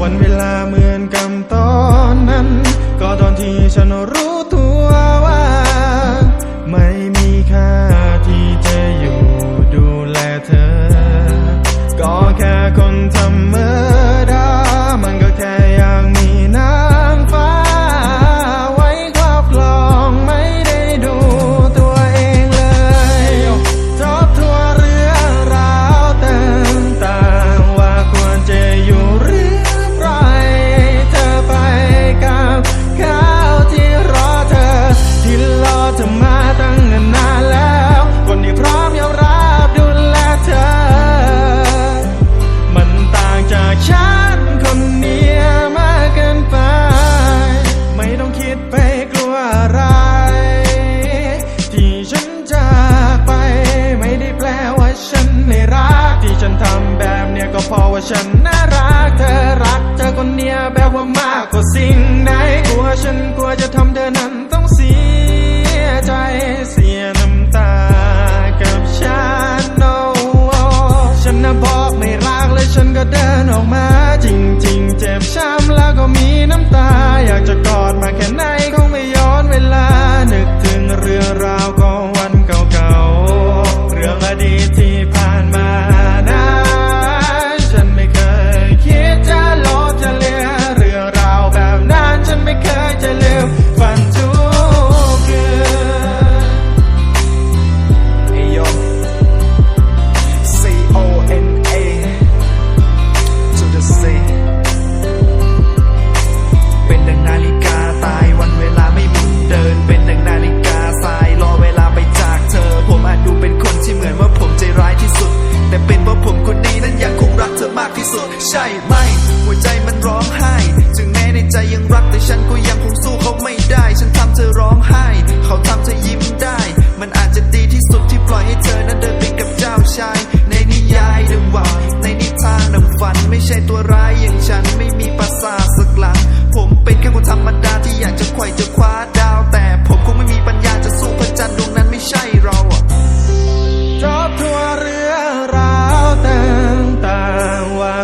วันเวลาเหมือนกับตอนนั้น ก็ตอนที่ฉันรู้ตัว ที่ฉันจากไป ไม่ได้แปลว่าฉันไม่รัก ที่ฉันทำแบบเนี้ยก็เพราะว่าฉันน่ารัก เธอรักเธอคนเนี้ยแบบว่ามากกว่าสิ่งไหนกลัวฉันกลัวจะทำเธอนั้นานออกมาจริง ๆ เจ็บช้ำแล้วก็มีน้ำตา อยากจะกอดมาแค่ไหนคงไม่ย้อนเวลา นึกถึงเรื่องราวของวันเก่าๆ เรื่องอดีต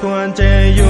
ควรจะอยู่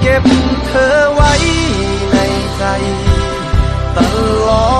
เก็บเธอไว้ในใจ ตลอด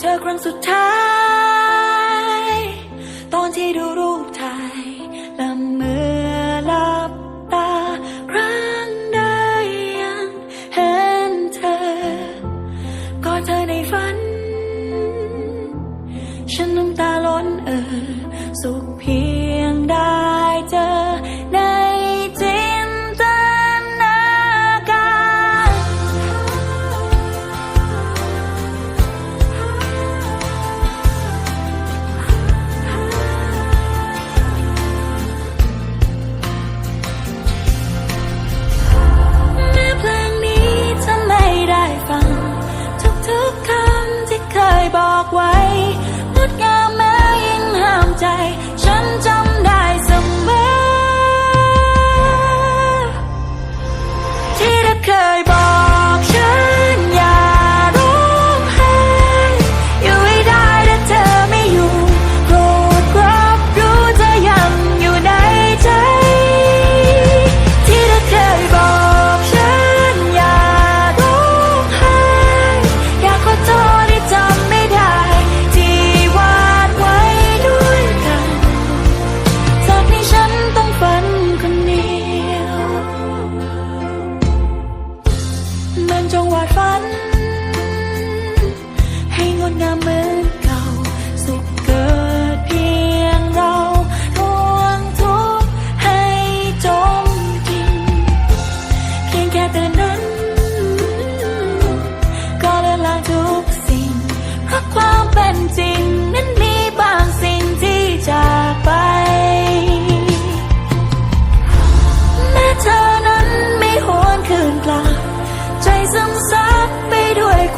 เจอครั้งสุดท้าย ตอนที่ดูรูปถ่ายและเมื่อหลับตาครั้งใดยังเห็นเธอ ก็เธอในฝัน ฉันน้ำตาล้นเออ สุขเพีย ห้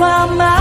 妈妈